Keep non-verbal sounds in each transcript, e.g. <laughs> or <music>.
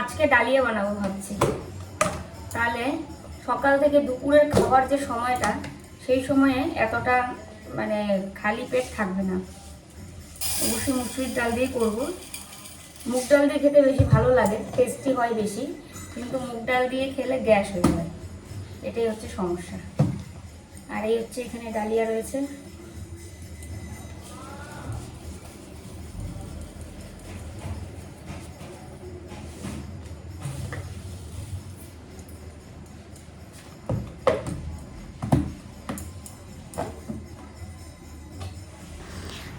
আজকে ডালিয়া বানাবো ভাবছি। তাহলে সকাল থেকে দুপুরের খাবার যে সময়টা, সেই সময়ে এতটা মানে খালি পেট থাকবে না। অবশ্যই মুসুরির ডাল দিয়ে করব। মুগ ডাল দিয়ে খেতে বেশি ভালো লাগে টেস্টি হয় বেশি, কিন্তু মুগ ডাল দিয়ে খেলে গ্যাস হয়ে যায়। এটাই হচ্ছে সমস্যা। আর এই হচ্ছে এখানে ডালিয়া রয়েছে।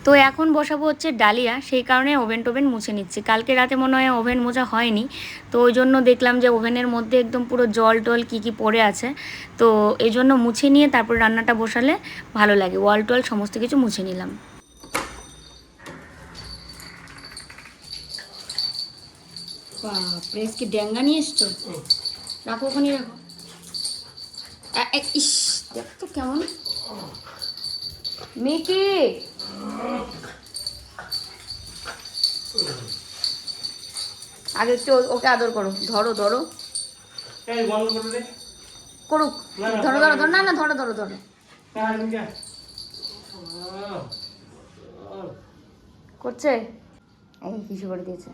তো এখন বসাবো হচ্ছে ডালিয়া, সেই কারণে ওভেন টোভেন মুছে নিচ্ছি। কালকে রাতে মনে হয় ওভেন মোছা হয়নি, তো ওই জন্য দেখলাম যে ওভেনের মধ্যে একদম পুরো জল টল কী কী পড়ে আছে। তো এই জন্য মুছে নিয়ে তারপর রান্নাটা বসালে ভালো লাগে। ওয়াল টল সমস্ত কিছু মুছে নিলাম। বাপরে কি ড্যাঙ্গা নিয়ে এসছো? রাখো ওখানে রাখো। ইস, দেখ তো কেমন। মেয়েকে! আগে একটু ওকে আদর করো। ধরো ধরো। করুক। ধরো ধরো ধরো না না ধরো ধরো ধরো। করছে? এই কিছু করে দিয়েছে।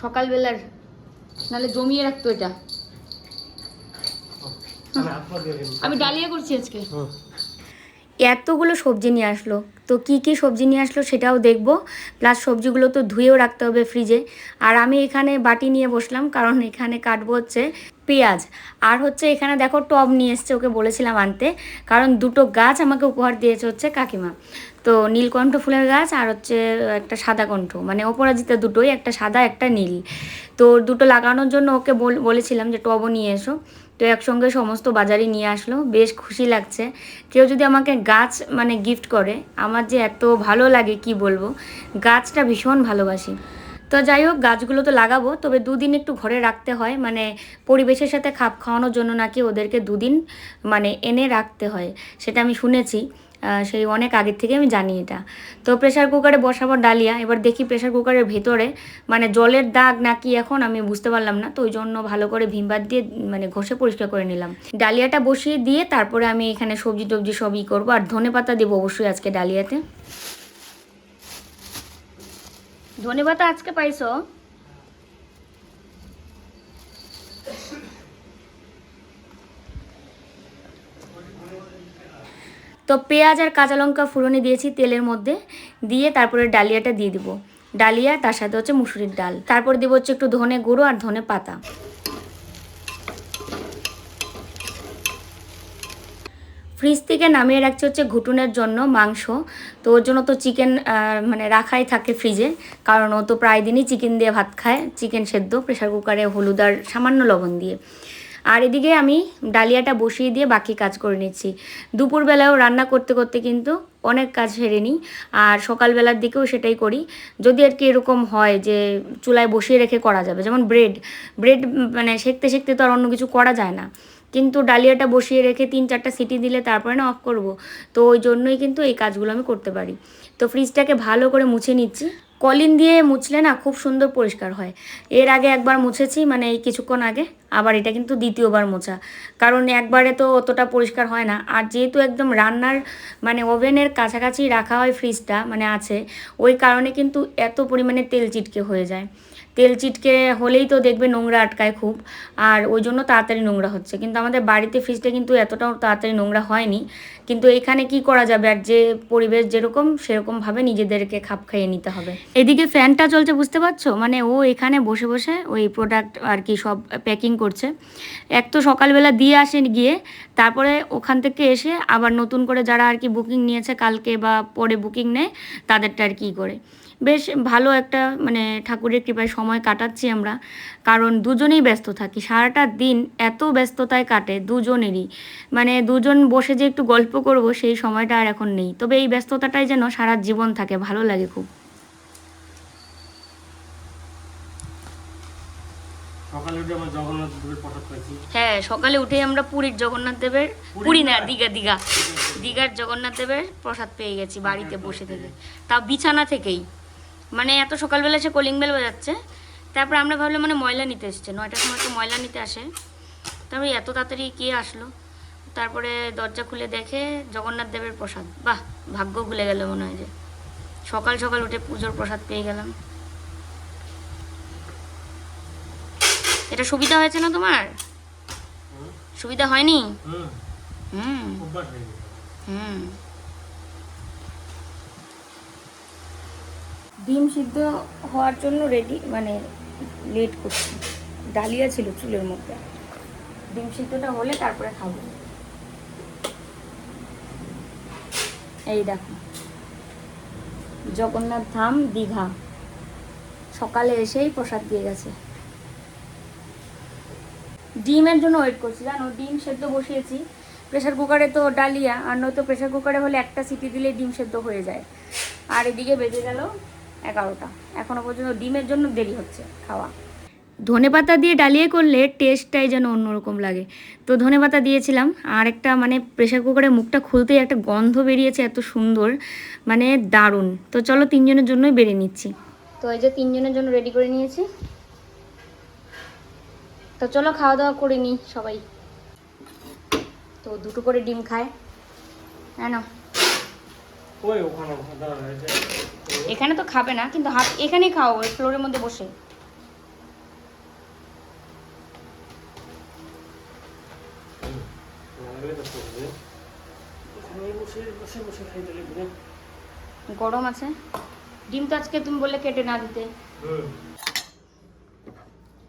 সকালবেলার নাহলে জমিয়ে রাখতো এটা। আমি ডালিয়া করছি আজকে। এতগুলো সবজি নিয়ে আসলো। তো কি কি সবজি নিয়ে আসলো সেটাও দেখব। প্লাস সবজিগুলো তো ধুয়েও রাখতে হবে ফ্রিজে আর আমি এখানে বাটি নিয়ে বসলাম, কারণ এখানে কাটবো হচ্ছে পেঁয়াজ। আর হচ্ছে এখানে দেখো টব নিয়ে এসছে, ওকে বলেছিলাম আনতে। কারণ দুটো গাছ আমাকে উপহার দিয়েছে হচ্ছে কাকিমা। তো নীলকণ্ঠ ফুলের গাছ আর হচ্ছে একটা সাদা কণ্ঠ। মানে অপরাজিতা দুটোই, একটা সাদা, একটা নীল। তো দুটো লাগানোর জন্য ওকে বল- বলেছিলাম যে টবও নিয়ে এসো। তো একসঙ্গে সমস্ত বাজারই নিয়ে আসলো। বেশ খুশি লাগছে। কেউ যদি আমাকে গাছ মানে গিফট করে, আমার যে এত ভালো লাগে, কি বলব? গাছটা ভীষণ ভালোবাসি। তো যাই হোক, গাছগুলো তো লাগাবো, তবে দুদিন একটু ঘরে রাখতে হয়। মানে পরিবেশের সাথে খাপ খাওয়ানোর জন্য নাকি ওদেরকে দুদিন মানে এনে রাখতে হয়, সেটা আমি শুনেছি। সেই অনেক আগের থেকে আমি জানি এটা। তো প্রেশার কুকারে বসাবো ডালিয়া, এবার দেখি প্রেশার কুকারের ভেতরে মানে জলের দাগ নাকি এখন আমি বুঝতে পারলাম না, তো ওই জন্য ভালো করে ভীমবার দিয়ে মানে ঘষে পরিষ্কার করে নিলাম। ডালিয়াটা বসিয়ে দিয়ে তারপরে আমি এখানে সবজি টবজি সবই করব, আর ধনে পাতা দেবো অবশ্যই আজকে ডালিয়াতে। ধনে পাতা আজকে পাইছো? তো পেঁয়াজ আর কাঁচা লঙ্কা ফুরনে দিয়েছি তেলের মধ্যে, দিয়ে তারপরে ডালিয়াটা দিয়ে দিব। ডালিয়া, তার সাথে হচ্ছে মুসুরির ডাল। তারপর দিব হচ্ছে একটু ধনে গুঁড়ো আর ধনে পাতা। ফ্রিজ থেকে নামিয়ে রাখছি হচ্ছে ঘুটুনের জন্য মাংস। তো ওর জন্য তো চিকেন মানে রাখাই থাকে ফ্রিজে, কারণ ও তো প্রায় দিনই চিকেন দিয়ে ভাত খায়। চিকেন সেদ্ধ প্রেশার কুকারে হলুদ আর সামান্য লবণ দিয়ে। আর এদিকে আমি ডালিয়াটা বসিয়ে দিয়ে বাকি কাজ করে নিচ্ছি। দুপুরবেলাও রান্না করতে করতে কিন্তু অনেক কাজ সেরে নিই আর সকালবেলার দিকেও সেটাই করি। যদি আর কি এরকম হয় যে চুলায় বসিয়ে রেখে করা যাবে, যেমন ব্রেড। ব্রেড মানে সেঁকতে সেঁকতে তো আর অন্য কিছু করা যায় না। কিন্তু ডালিয়াটা বসিয়ে রেখে তিন চারটা সিটি দিলে তারপরে না অফ করব। তো ওই জন্যই কিন্তু এই কাজগুলো আমি করতে পারি। তো ফ্রিজটাকে ভালো করে মুছে নিচ্ছি। কলিন দিয়ে মুছলে না খুব সুন্দর পরিষ্কার হয়। এর আগে একবার মুছেছি মানে এই কিছুক্ষণ আগে, আবার এটা কিন্তু দ্বিতীয়বার মোছা। কারণ একবারে তো অতটা পরিষ্কার হয় না। আর যেহেতু একদম রান্নার মানে ওভেনের কাছাকাছি রাখা হয় ফ্রিজটা মানে আছে, ওই কারণে কিন্তু এত পরিমাণে তেল চিটকে হয়ে যায়। তেল চিটকে হলেই তো দেখবে নোংরা আটকায় খুব। আর ওই জন্য তাড়াতাড়ি নোংরা হচ্ছে। কিন্তু আমাদের বাড়িতে ফ্রিজটা কিন্তু এতটাও তাড়াতাড়ি নোংরা হয়নি। কিন্তু এখানে কি করা যাবে? আর যে পরিবেশ যেরকম সেরকমভাবে নিজেদেরকে খাপ খাইয়ে নিতে হবে। এদিকে ফ্যানটা চলছে বুঝতে পারছ? মানে ও এখানে বসে বসে ওই প্রোডাক্ট আর কি সব প্যাকিং করছে। এক তো সকালবেলা দিয়ে আসে গিয়ে, তারপরে ওখান থেকে এসে আবার নতুন করে যারা আর কি বুকিং নিয়েছে কালকে বা পরে বুকিং নেয়, তাদেরটা আর কি করে। বেশ ভালো একটা মানে ঠাকুরের কৃপায় সময় কাটাচ্ছি আমরা। কারণ দুজনেই ব্যস্ত থাকি সারাটা দিন এত ব্যস্ততায় কাটে দুজনেরই। মানে দুজন বসে যে একটু গল্প করব সেই সময়টা আর এখন নেই। তবে এই ব্যস্ততাটাই যেন সারা জীবন থাকে ভালো লাগে খুব। সকালে উঠে আমার জগন্নাথ দেবের প্রসাদ পাইছি। হ্যাঁ সকালে উঠেই আমরা পুরীর জগন্নাথ দেবের পুরী না দীঘা। দীঘা দীঘার জগন্নাথ দেবের প্রসাদ পেয়ে গেছি বাড়িতে বসে থেকে। তা বিছানা থেকেই। মানে এত সকালবেলা সে কলিং বেল বাজাচ্ছে। তারপর আমরা ভাবলাম মানে ময়লা নিতে এসছে। নয়টার সময় তো ময়লা নিতে আসে। তারপরে এত তাড়াতাড়ি কে আসলো? তারপরে দরজা খুলে দেখে জগন্নাথ দেবের প্রসাদ। বাহ ভাগ্য ভুলে গেল মনে হয় যে। সকাল সকাল উঠে পুজোর প্রসাদ পেয়ে গেলাম। এটা সুবিধা হয়েছে না তোমার? সুবিধা হয়নি? হুম। হুম অভ্যাস হয়ে গেছে হুম ডিম সিদ্ধ হওয়ার জন্য রেডি মানে লেট করছি। ডালিয়া ছিল চুলের মধ্যে। ডিম সিদ্ধটা হলে তারপরে খাব। এই দেখো। জগন্নাথ ধাম, দীঘা। সকালে এসেই প্রসাদ দিয়ে গেছে। ডিমের জন্য ওয়েট করছি, জানো? ডিম সেদ্ধ বসিয়েছি। প্রেশার কুকারে তো ডালিয়া, আর নয়তো প্রেশার কুকারে হলে একটা সিটি দিলে ডিম সেদ্ধ হয়ে যায়। আর এদিকে বেজে গেল এগারোটা। এখনও পর্যন্ত ডিমের জন্য দেরি হচ্ছে খাওয়া। ধনে পাতা দিয়ে ডালিয়ে করলে টেস্টটাই যেন অন্যরকম লাগে। তো ধনে পাতা দিয়েছিলাম, আর একটা মানে প্রেশার কুকারে মুখটা খুলতেই একটা গন্ধ বেরিয়েছে এত সুন্দর মানে দারুণ। তো চলো তিনজনের জন্যই বেরিয়ে নিচ্ছি। তো এই যে তিনজনের জন্য রেডি করে নিয়েছি। তো চলো খাওয়া দাওয়া করে নিই সবাই। তো দুটো করে ডিম খায়। হ্যাঁ ওই ওখানে? এখানে তো খাবে না কিন্তু হাত এখানেই খাও ওই ফ্লোরের মধ্যে বসে। গরম আছে। ডিম তো আজকে তুমি বললে কেটে না দিতে।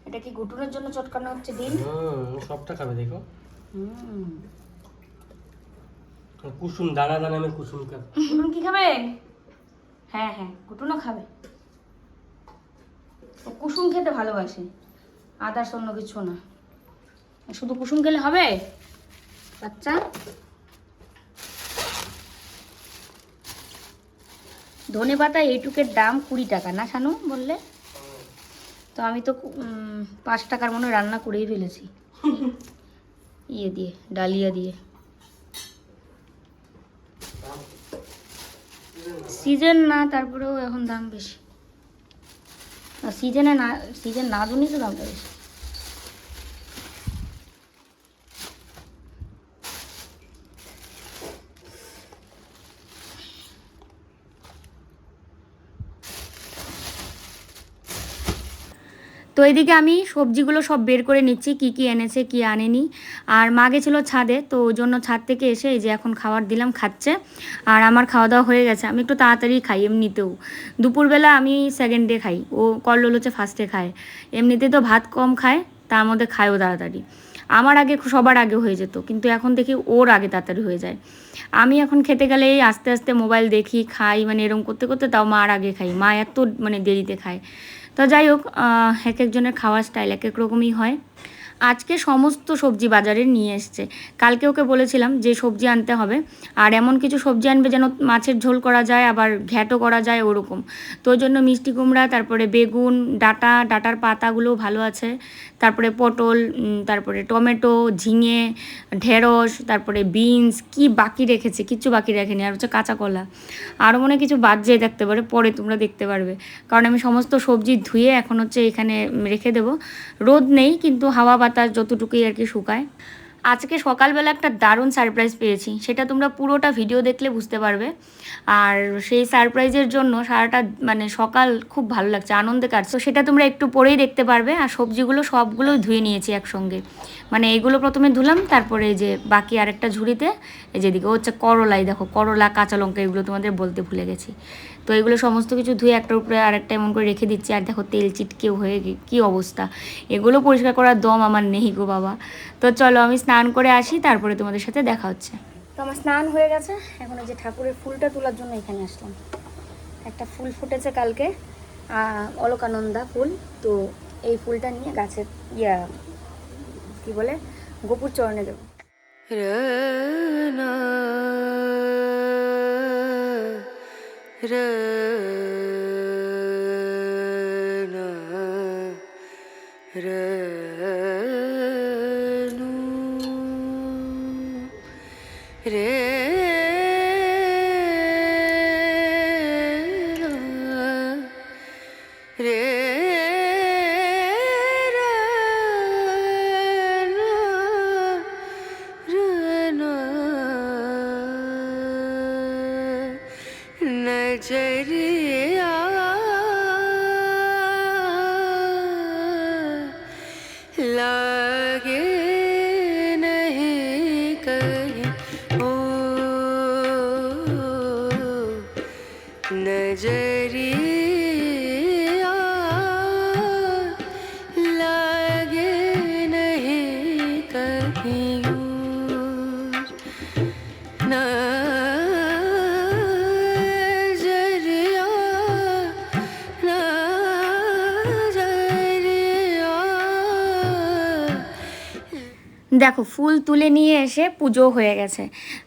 এটা কি ঘুটুনের জন্য চটকানো হচ্ছে ডিম? সবটা খাবে দেখো। হুম। কুসুম দানা দানা আমি কুসুম খাবে ঘুটুন কি খাবে? হ্যাঁ হ্যাঁ ঘুটুনও খাবে। ও কুসুম খেতে ভালোবাসে আদার্স অন্য কিছু না। শুধু কুসুম খেলে হবে? বাচ্চা? ধনে পাতা এইটুকের দাম কুড়ি টাকা না শানু বললে? তো আমি তো পাঁচ টাকার মনে রান্না করেই ফেলেছি। <laughs> ইয়ে দিয়ে ডালিয়া দিয়ে। সিজন না তারপরেও এখন দাম বেশি। সিজনে না সিজন না জন্যই তো দামটা বেশি। তো এদিকে আমি সবজিগুলো সব বের করে নিচ্ছি, কি কি এনেছে, কি আনেনি। আর মা গেছিল ছাদে, তো ওই জন্য ছাদ থেকে এসে এই যে এখন খাবার দিলাম, খাচ্ছে। আর আমার খাওয়া দাওয়া হয়ে গেছে, আমি একটু তাড়াতাড়ি খাই এমনিতেও। দুপুরবেলা আমি সেকেন্ডে খাই, ও কল্লোল হচ্ছে ফার্স্টে খায়। এমনিতে তো ভাত কম খায়, তার মধ্যে খায়ও তাড়াতাড়ি। আমার আগে সবার আগে হয়ে যেত, কিন্তু এখন দেখি ওর আগে তাড়াতাড়ি হয়ে যায়। আমি এখন খেতে গেলে আস্তে আস্তে মোবাইল দেখি, খাই মানে এরকম করতে করতে তাও মার আগে খাই। মা এত মানে দেরিতে খায়। তো যাই হোক এক একজনের খাওয়ার স্টাইল এক এক রকমই হয়। আজকে সমস্ত সবজি বাজারে নিয়ে এসছে। কালকে ওকে বলেছিলাম যে সবজি আনতে হবে, আর এমন কিছু সবজি আনবে যেন মাছের ঝোল করা যায়, আবার ঘ্যাটও করা যায় ওরকম। তো ওই জন্য মিষ্টি কুমড়া, তারপরে বেগুন, ডাটা, ডাটার পাতাগুলো ভালো আছে। তারপরে পটল তারপরে টমেটো, ঝিঙে, ঢেঁড়স, তারপরে বিনস, কি বাকি রেখেছে? কিচ্ছু বাকি রেখেনি, আর হচ্ছে কাঁচা কলা। আরও মনে কিছু বাদ যেয়ে দেখতে পারে, পরে তোমরা দেখতে পারবে। কারণ আমি সমস্ত সবজি ধুয়ে এখন হচ্ছে এখানে রেখে দেবো। রোদ নেই, কিন্তু হাওয়া বাতাস যতটুকুই আর কি শুকায়। আজকে সকালবেলা একটা দারুণ সারপ্রাইজ পেয়েছি। সেটা তোমরা পুরোটা ভিডিও দেখলে বুঝতে পারবে। আর সেই সারপ্রাইজের জন্য সারাটা মানে সকাল খুব ভালো লাগছে, আনন্দে কাটছে। সেটা তোমরা একটু পরেই দেখতে পারবে, আর সবজিগুলো সবগুলো ধুয়ে নিয়েছি একসঙ্গে। মানে এগুলো প্রথমে ধুলাম, তারপরে এই যে বাকি আরেকটা ঝুড়িতে, এই যেদিকে হচ্ছে করলাই, দেখো করলা, কাঁচা লঙ্কা, এগুলো তোমাদের বলতে ভুলে গেছি। তো এগুলো সমস্ত কিছু ধুয়ে একটার উপরে আরেকটা এমন করে রেখে দিচ্ছি। আর দেখো তেল চিটকেও হয়ে গে- কী অবস্থা। এগুলো পরিষ্কার করার দম আমার নেই গো বাবা। তো চলো আমি স্নান করে আসি তারপরে তোমাদের সাথে দেখা হচ্ছে। তো আমার স্নান হয়ে গেছে। এখন এই যে ঠাকুরের ফুলটা তোলার জন্য এখানে আসলাম। একটা ফুল ফুটেছে কালকে অলকানন্দা ফুল। তো এই ফুলটা নিয়ে গাছের ইয়া কি বলে গোপুর চরণে দেবো রে la দেখো, ফুল তুলে নিয়ে এসে পুজো হয়ে গেছে।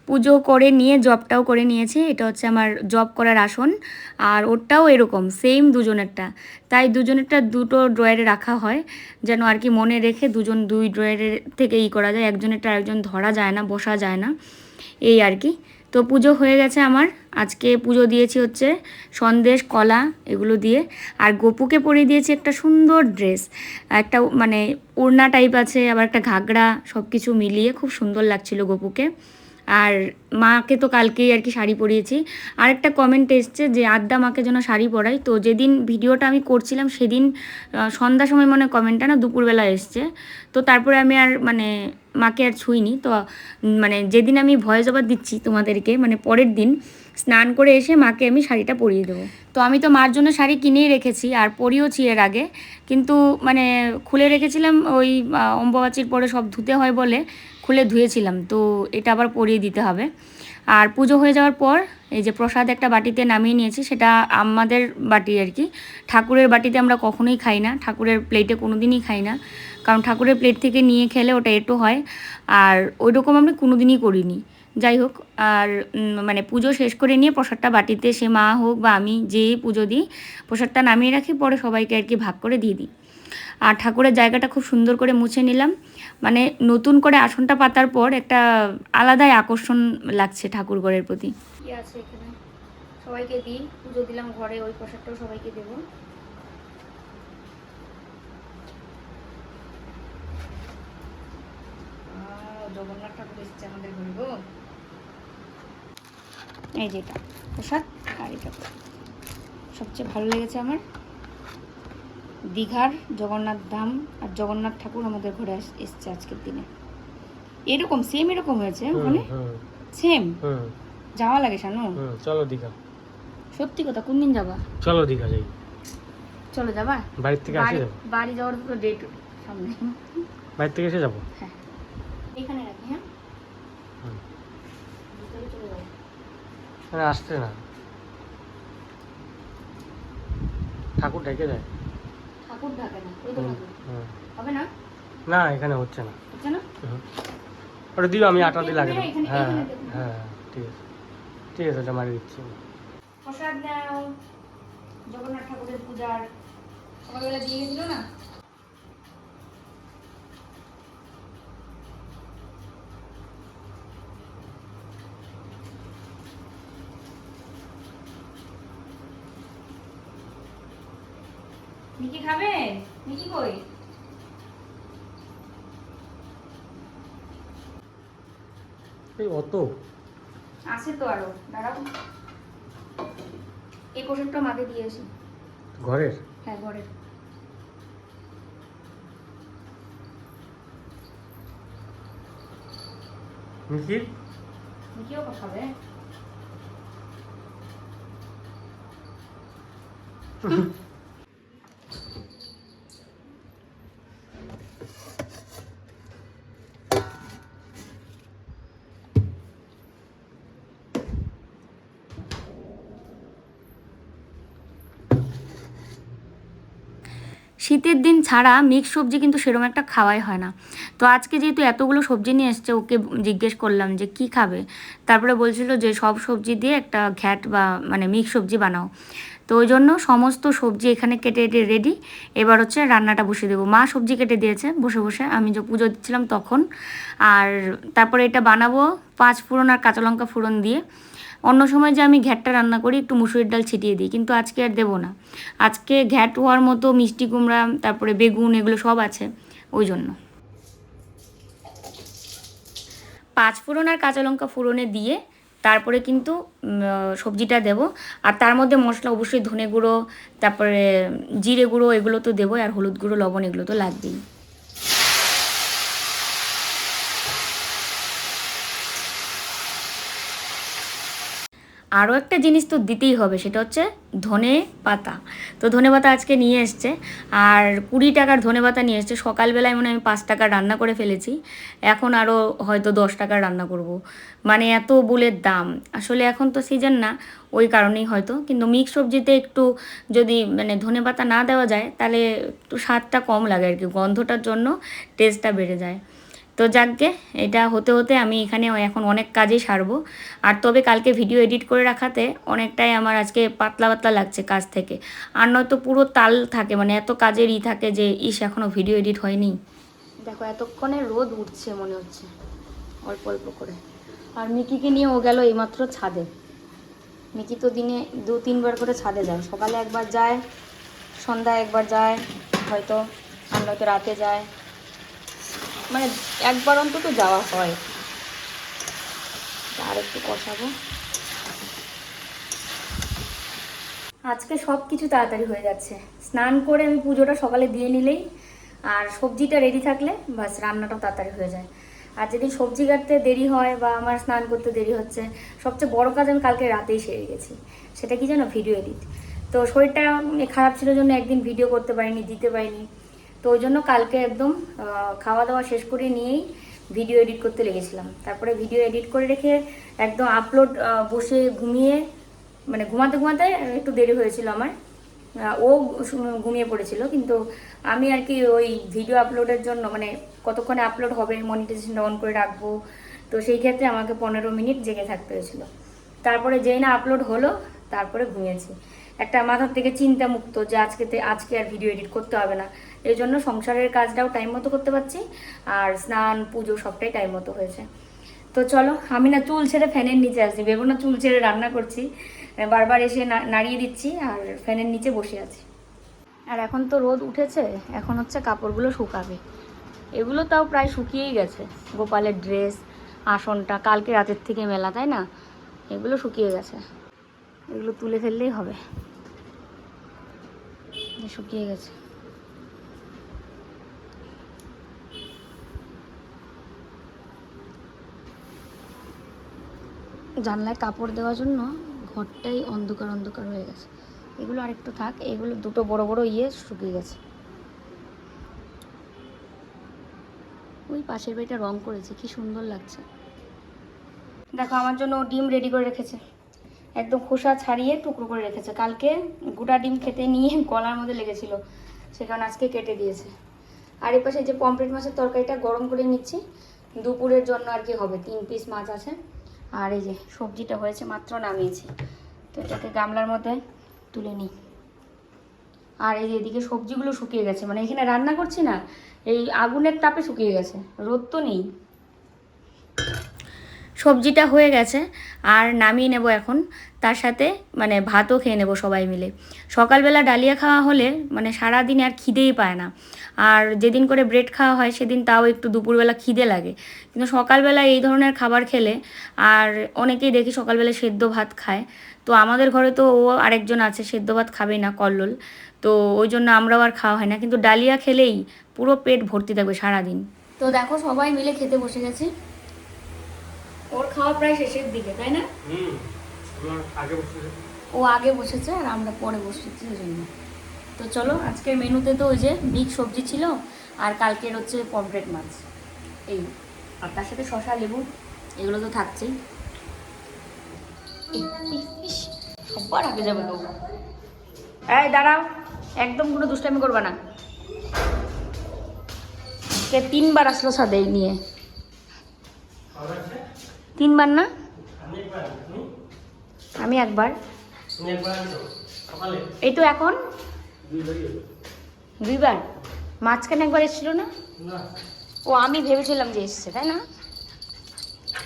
পুজো করে নিয়ে, জবটাও করে নিয়েছি। এটা হচ্ছে আমার জব করার আসন। আর ওরটাও এরকম সেম দুজনেরটা। তাই দুজনেরটা দুটো ড্রয়ারে রাখা হয়, যেন আর কি মনে রেখে দুজন দুই ড্রয়ারের থেকে ই করা যায়। একজনেরটা আরেকজন ধরা যায় না, বসা যায় না। এই আর কি। তো পুজো হয়ে গেছে আমার। আজকে পুজো দিয়েছি হচ্ছে সন্দেশ, কলা এগুলো দিয়ে। আর গোপুকে পরিয়ে দিয়েছি একটা সুন্দর ড্রেস। একটা মানে ওড়না টাইপ আছে, আবার একটা ঘাগরা সব কিছু মিলিয়ে খুব সুন্দর লাগছিল গোপুকে। আর মাকে তো কালকেই আর কি শাড়ি পরিয়েছি। আরেকটা কমেন্ট এসছে যে আদ্যা মাকে যেন শাড়ি পরাই। তো যেদিন ভিডিওটা আমি করছিলাম, সেদিন সন্ধ্যা সময় মনে কমেন্টটা না দুপুরবেলা এসছে। তো তারপরে আমি আর মানে মাকে আর ছুঁইনি। তো মানে যেদিন আমি ভয়েস ওভার দিচ্ছি তোমাদেরকে মানে পরের দিন, স্নান করে এসে মাকে আমি শাড়িটা পরিয়ে দেবো। তো আমি তো মার জন্য শাড়ি কিনেই রেখেছি, আর পরিয়েওছি এর আগে। কিন্তু মানে খুলে রেখেছিলাম ওই অম্বাবাচির পরে সব ধুতে হয় বলে। খুলে ধুয়েছিলাম, তো এটা আবার পরিয়ে দিতে হবে। আর পুজো হয়ে যাওয়ার পর এই যে প্রসাদ একটা বাটিতে নামিয়ে নিয়েছি, সেটা আমাদের বাটি আর কি। ঠাকুরের বাটিতে আমরা কখনোই খাই না, ঠাকুরের প্লেটে কোনো দিনই খাই না। কারণ ঠাকুরের প্লেট থেকে নিয়ে খেলে ওটা এটো হয়, আর ওই রকম আমরা কোনো দিনই করিনি। যাই হোক, আর মানে পুজো শেষ করে নিয়ে প্রসাদটা বাটিতে সে মা হোক বা আমি যেই পুজো দিই, প্রসাদটা নামিয়ে রাখি, পরে সবাইকে আর কি ভাগ করে দিয়ে দিই। আর ঠাকুরের জায়গাটা খুব সুন্দর করে মুছে নিলাম। মানে নতুন করে আসনটা পাতার পর একটা আলাদাই আকর্ষণ লাগছে ঠাকুর ঘরের প্রতি। আছে এখানে? সবাইকে দিই পুজো দিলাম ঘরে ওই প্রসাদটাও সবাইকে দেবো। জগন্নাথ ঠাকুর এসেছে আমাদের ঘরে গো। এই যেটা প্রসাদ আর এটা। সবচেয়ে ভালো লেগেছে আমার। দীঘার জগন্নাথ ধাম আর জগন্নাথ ঠাকুর আমাদের ঘরে এসছে আজকের দিনে। এরকম সেম এরকম হয়েছে ওখানে? সেম যাওয়া লাগে শানু? চলো দীঘা। সত্যি কথা কোন দিন যাবা? চলো দীঘা যাই। চলো যাবা? বাড়ির থেকে আসে বাড়ি যাব? বাড়ি যাওয়ার তো ডেট সামনে। বাড়ির থেকে এসে যাব? হ্যাঁ। এখানে রাখি হ্যাঁ? আসছে না। ঠাকুর ডেকে যায় ঠাকুর ঢাকে না হবে না? না এখানে হচ্ছে না। হচ্ছে না? ওটা দিও আমি আটা দিয়ে লাগিয়ে দেবো হ্যাঁ হ্যাঁ ঠিক আছে। ঠিক আছে ওটা মারিয়ে দিচ্ছি প্রসাদ নাও জগন্নাথ ঠাকুরের পূজার। সকালবেলা দিয়ে গেছিল না নিকি খাবে নিকি কই? এই অত। আছে তো আরও দাঁড়াও। এই পোশাকটা মাকে দিয়ে আসি। ঘরের? হ্যাঁ ঘরের। মিকির নিকিও খাবে <laughs> শীতের দিন ছাড়া মিক্স সবজি কিন্তু সেরকম একটা খাওয়াই হয় না। তো আজকে যেহেতু এতগুলো সবজি নিয়ে এসছে, ওকে জিজ্ঞেস করলাম যে কি খাবে? তারপরে বলছিল যে সব সবজি দিয়ে একটা ঘ্যাট বা মানে মিক্স সবজি বানাও। তো ওই জন্য সমস্ত সবজি এখানে কেটে কেটে রেডি এবার হচ্ছে রান্নাটা বসিয়ে দেবো। মা সবজি কেটে দিয়েছে বসে বসে। আমি যে পুজো দিচ্ছিলাম তখন। আর তারপরে এটা বানাবো পাঁচ ফোড়ন আর কাঁচা লঙ্কা ফোড়ন দিয়ে। অন্য সময় যে আমি ঘ্যাটটা রান্না করি, একটু মুসুরির ডাল ছিটিয়ে দিই, কিন্তু আজকে আর দেবো না। আজকে ঘ্যাট হওয়ার মতো মিষ্টি কুমড়া, তারপরে বেগুন, এগুলো সব আছে, ওই জন্য। পাঁচ ফোড়ন আর কাঁচা লঙ্কা ফোড়নে দিয়ে তারপরে কিন্তু সবজিটা দেব। আর তার মধ্যে মশলা অবশ্যই ধনে গুঁড়ো, তারপরে জিরে গুঁড়ো, এগুলো তো দেবো আর হলুদ গুঁড়ো, লবণ, এগুলো তো লাগবেই। আরও একটা জিনিস তো দিতেই হবে, সেটা হচ্ছে ধনে পাতা। তো ধনে পাতা আজকে নিয়ে এসছে, আর কুড়ি টাকার ধনে পাতা নিয়ে এসছে। সকালবেলায় মনে আমি পাঁচ টাকার রান্না করে ফেলেছি, এখন আরও হয়তো দশ টাকার রান্না করব। মানে এত বুলের দাম। আসলে এখন তো সিজন না, ওই কারণেই হয়তো। কিন্তু মিক্স সবজিতে একটু যদি মানে ধনে পাতা না দেওয়া যায়, তাহলে একটু স্বাদটা কম লাগে আর কি। গন্ধটার জন্য টেস্টটা বেড়ে যায়। তো যাকগে, এটা হতে হতে আমি এখানে এখন অনেক কাজই সারবো। আর তবে কালকে ভিডিও এডিট করে রাখাতে অনেকটাই আমার আজকে পাতলা পাতলা লাগছে কাজ থেকে। আর নয়তো পুরো তাল থাকে মানে এত কাজের ই থাকে যে, ইস এখনও ভিডিও এডিট হয়নি। দেখো, এতক্ষণে রোদ উঠছে মনে হচ্ছে, অল্প অল্প করে। আর মিকিকে নিয়ে ও গেল এইমাত্র ছাদে। মিকি তো দিনে দু, তিনবার করে ছাদে যায়। সকালে একবার যায়, সন্ধ্যায় একবার যায়, হয়তো আর নয়তো রাতে যায়। মানে একবার অন্তত যাওয়া হয়। আর একটু কষাবো আজকে সব কিছু তাড়াতাড়ি হয়ে যাচ্ছে। স্নান করে আমি পুজোটা সকালে দিয়ে নিলেই, আর সবজিটা রেডি থাকলে বাস রান্নাটাও তাড়াতাড়ি হয়ে যায়। আর যেদিন সবজি কাটতে দেরি হয় বা আমার স্নান করতে দেরি হচ্ছে, সবচেয়ে বড় কাজ আমি কালকে রাতেই সেরে গেছি। সেটা কি জানো ভিডিও এডিট তো শরীরটা খারাপ ছিল জন্য একদিন ভিডিও করতে পারিনি, দিতে পারিনি। তো ওই জন্য কালকে একদম খাওয়া দাওয়া শেষ করে নিয়েই ভিডিও এডিট করতে লেগেছিলাম। তারপরে ভিডিও এডিট করে রেখে একদম আপলোড বসে ঘুমিয়ে মানে ঘুমাতে ঘুমাতে একটু দেরি হয়েছিল আমার। ও ঘুমিয়ে পড়েছিল, কিন্তু আমি আর কি ওই ভিডিও আপলোডের জন্য মানে কতক্ষণে আপলোড হবে মনিটাইজেশনটা অন করে রাখব, তো সেই ক্ষেত্রে আমাকে পনেরো মিনিট জেগে থাকতে হয়েছিল। তারপরে যেই না আপলোড হলো, তারপরে ঘুমিয়েছি। একটা মাথার থেকে চিন্তা মুক্ত যে আজকে আজকে আর ভিডিও এডিট করতে হবে না। এই জন্য সংসারের কাজটাও টাইম মতো করতে পারছি, আর স্নান, পুজো সবটাই টাইম মতো হয়েছে। তো চলো, আমি না চুল ছেড়ে ফ্যানের নিচে আছি ভেবো না চুল ছেড়ে রান্না করছি। বারবার এসে নাড়িয়ে দিচ্ছি আর ফ্যানের নিচে বসে আছি। আর এখন তো রোদ উঠেছে, এখন হচ্ছে কাপড়গুলো শুকাবে। এগুলো তাও প্রায় শুকিয়েই গেছে, গোপালের ড্রেস আসনটা, কালকে রাতের থেকে মেলা, তাই না? এগুলো শুকিয়ে গেছে। এগুলো তুলে ফেললেই হবে। শুকিয়ে গেছে। জানলায় কাপড় দেওয়ার জন্য ঘরটাই অন্ধকার অন্ধকার হয়ে গেছে। এগুলো আরেকটু থাক, এগুলো দুটো বড় বড় ইয়ে শুকিয়ে গেছে। ওই পাশের বাড়িটা রং করেছে, কি সুন্দর লাগছে। দেখো, আমার জন্য ডিম রেডি করে রেখেছে। একদম খোসা ছাড়িয়ে টুকরো করে রেখেছে। কালকে গোটা ডিম খেতে নিয়ে গলার মধ্যে লেগেছিল সেখানে আজকে কেটে দিয়েছে। আর এই পাশে যে পমফ্রেট মাছের তরকারিটা গরম করে নিচ্ছি, দুপুরের জন্য আর কি হবে, তিন পিস মাছ আছে। আর এই যে সবজিটা হয়েছে মাত্র নামিয়েছি। তো এটাকে গামলার মধ্যে তুলে নিই। আর এই যে এদিকে সবজিগুলো শুকিয়ে গেছে। মানে এখানে রান্না করছি না, এই আগুনের তাপে শুকিয়ে গেছে। রোদ তো নেই। সবজিটা হয়ে গেছে, আর নামিয়ে নেব এখন। তার সাথে মানে ভাতও খেয়ে নেব সবাই মিলে। সকালবেলা ডালিয়া খাওয়া হলে মানে সারা দিন আর খিদেই পায় না। আর যেদিন করে ব্রেড খাওয়া হয় সেদিন তাও একটু দুপুরবেলা খিদে লাগে। কিন্তু সকালবেলা এই ধরনের খাবার খেলে আর অনেকেই দেখি সকালবেলা সেদ্ধ ভাত খায়। তো আমাদের ঘরে তো ও আরেকজন আছে সেদ্ধ ভাত খাবে না কল্লোল। তো ওই জন্য আমরাও আর খাওয়া হয় না। কিন্তু ডালিয়া খেলেই পুরো পেট ভর্তি থাকবে সারাদিন। তো দেখো সবাই মিলে খেতে বসে গেছি। ওর খাওয়া প্রায় শেষের দিকে তাই না? ও আগে বসেছে আর আমরা পরে বসেছি ওই জন্য। তো চলো আজকের মেনুতে তো ওই যে মিক্স সবজি ছিল আর কালকের হচ্ছে পমফ্রেট মাছ। এই আর তার সাথে শশা লেবু এগুলো তো থাকছেই। সবার আগে যাবে লোক। এই দাঁড়াও একদম কোনো দুষ্টামি করবা না। কে তিনবার আসলো সাদে নিয়ে। তিনবার না? আমি একবার। এই তো এখন। দুইবার? মাঝখানে একবার এসেছিল না? ও আমি ভেবেছিলাম যে এসছে তাই না?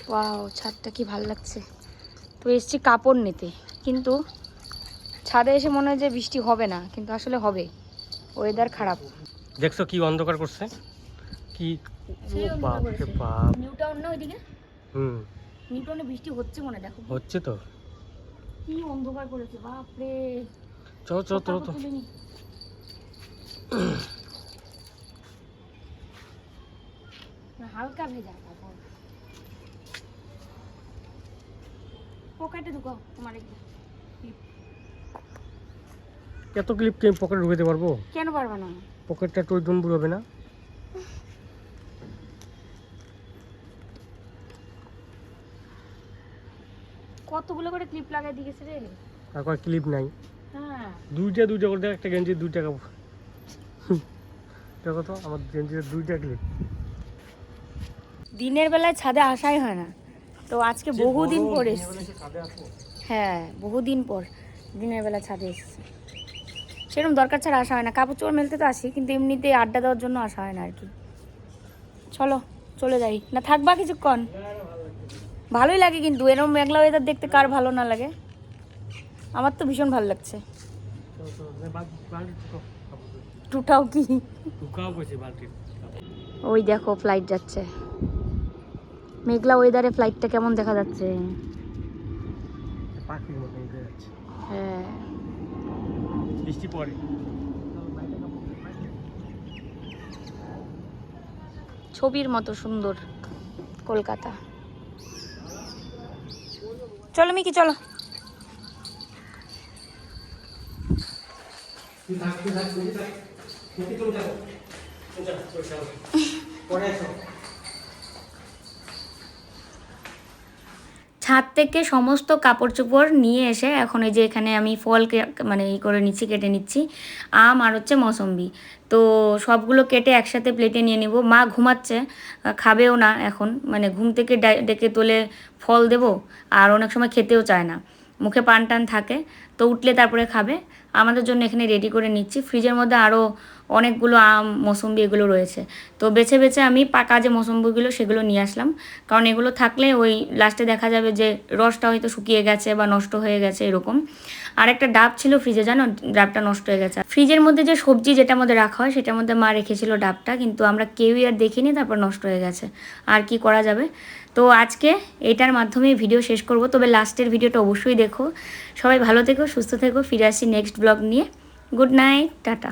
ওয়াও ছাদটা কি ভালো লাগছে। তো এসছি কাপড় নিতে কিন্তু ছাদে এসে মনে হয় যে বৃষ্টি হবে না কিন্তু আসলে হবে। ওয়েদার খারাপ। দেখছ কি অন্ধকার করছে? কি ও বাপ রে বাপ। নিউটাউন না ওইদিকে? হুম। নিউটাউনে বৃষ্টি হচ্ছে মনে হয়, দেখো। হচ্ছে তো। কি অন্ধকার করেছে বাপরে। চলো চলো চলো তো হালকা ভেজা কাপড় পকেটে ঢুকাও তোমার একটু। এত ক্লিপ কি পকেটে ঢুকাতে পারব? কেন পারবে না? পকেটটা একটু দুম্বুর হবে না? কতগুলো করে ক্লিপ লাগাই দিয়েছে রে? আর কোনো ক্লিপ নাই। হ্যাঁ। দুইটা দুইটা করে একটা গেঞ্জি দুই টাকা দেখো তো আমার গেঞ্জির দুইটা ক্লিপ দিনের বেলায় ছাদে আসাই হয় না। তো আজকে বহুদিন পর এসেছি। হ্যাঁ বহুদিন পর দিনের বেলা ছাদে এসেছি। সেরকম দরকার ছাড়া আসা হয় না। কাপড় চোপড় মেলতে তো আসি কিন্তু এমনিতে আড্ডা দেওয়ার জন্য আসা হয় না আর কি। চলো চলে যাই। না থাকবা কিছুক্ষণ। ভালোই লাগে কিন্তু। এরকম মেঘলা ওয়েদার দেখতে কার ভালো না লাগে। আমার তো ভীষণ ভালো লাগছে। টুটাও কি? ওই দেখো ফ্লাইট যাচ্ছে। মেঘলা ওয়েদারে ফ্লাইটটা কেমন দেখা যাচ্ছে? হ্যাঁ। বৃষ্টি পড়ে। ছবির মতো সুন্দর কলকাতা। চলো মিকি চলো। ছাদ থেকে সমস্ত কাপড় চোপড় নিয়ে এসে এখন এই যে এখানে আমি ফল মানে ই করে নিচ্ছি, কেটে নিচ্ছি। আম আর হচ্ছে মৌসম্বি। তো সবগুলো কেটে একসাথে প্লেটে নিয়ে নিব। মা ঘুমাচ্ছে খাবেও না এখন। মানে ঘুম থেকে ডেকে তোলে ফল দেবো। আর অনেক সময় খেতেও চায় না। মুখে পান টান থাকে, তো উঠলে তারপরে খাবে। আমাদের জন্য এখানে রেডি করে নিচ্ছি। ফ্রিজের মধ্যে আরও অনেকগুলো আম, মৌসম্বি এগুলো রয়েছে। তো বেছে বেছে আমি পাকা যে মৌসম্বিগুলো সেগুলো নিয়ে আসলাম। কারণ এগুলো থাকলে ওই লাস্টে দেখা যাবে যে রসটা হয়তো শুকিয়ে গেছে বা নষ্ট হয়ে গেছে এরকম। আর একটা ডাব ছিল ফ্রিজে জানো? ডাবটা নষ্ট হয়ে গেছে। ফ্রিজের মধ্যে যে সবজি যেটা মধ্যে রাখা হয়, সেটার মধ্যে মা রেখেছিল ডাবটা, কিন্তু আমরা কেউই আর দেখিনি, তারপর নষ্ট হয়ে গেছে। আর কি করা যাবে? তো আজকে এটার মাধ্যমে ভিডিও শেষ করব। তবে লাস্টের ভিডিওটা অবশ্যই দেখো। সবাই ভালো থেকো, সুস্থ থেকো। ফিরে আসি নেক্সট ব্লগ নিয়ে। Good night tata.